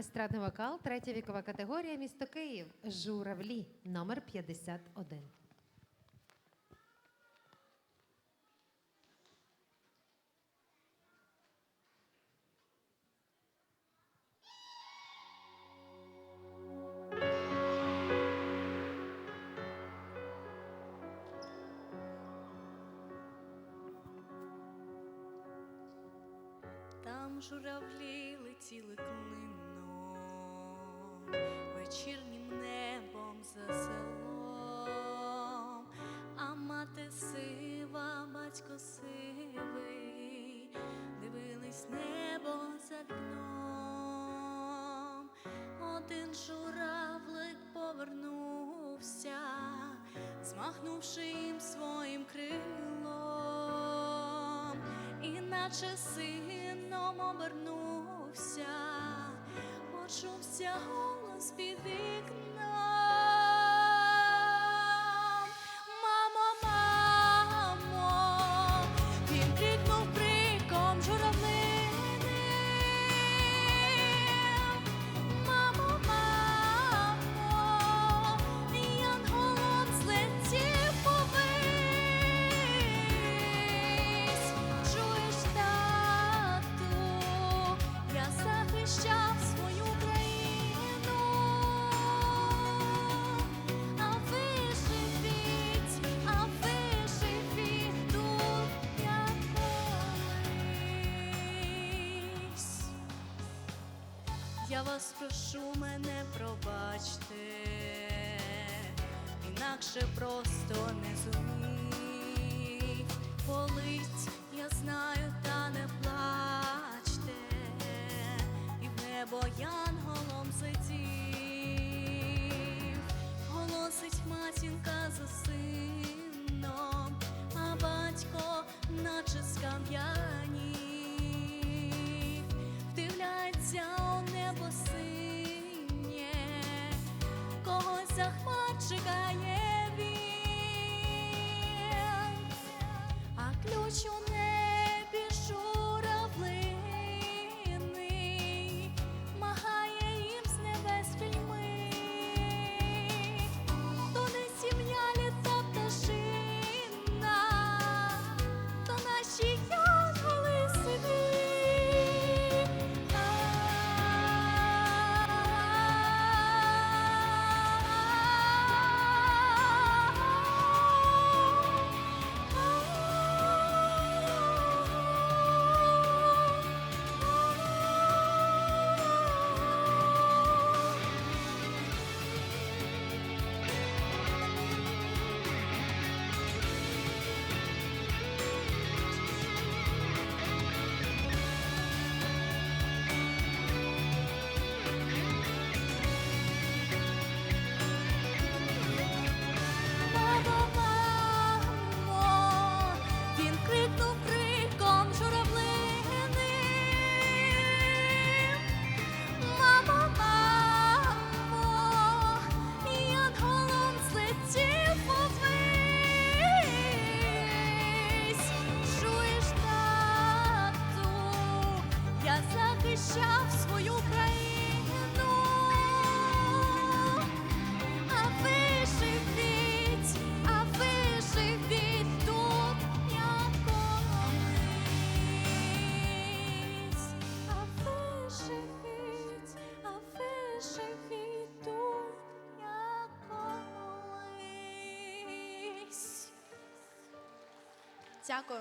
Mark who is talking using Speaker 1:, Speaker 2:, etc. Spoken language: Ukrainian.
Speaker 1: Естрадний вокал, третя вікова категорія, місто Київ. Журавлі, номер 51.
Speaker 2: Там журавлі летіли клином, вечірнім небом за селом, а мати сива, батько сивий, дивились небо за вікном. Один журавлик повернувся, змахнувши їм своїм крилом, іначе сином обернувся, почувся голос під Я вас прошу, мене пробачте, інакше просто не зумів. Болить, я знаю, та не плачте, і в небо 是个 захищав свою країну. А ви живіть, а ви живіть тут, як колись. А ви живіть, а ви живіть тут, як колись. Дякую.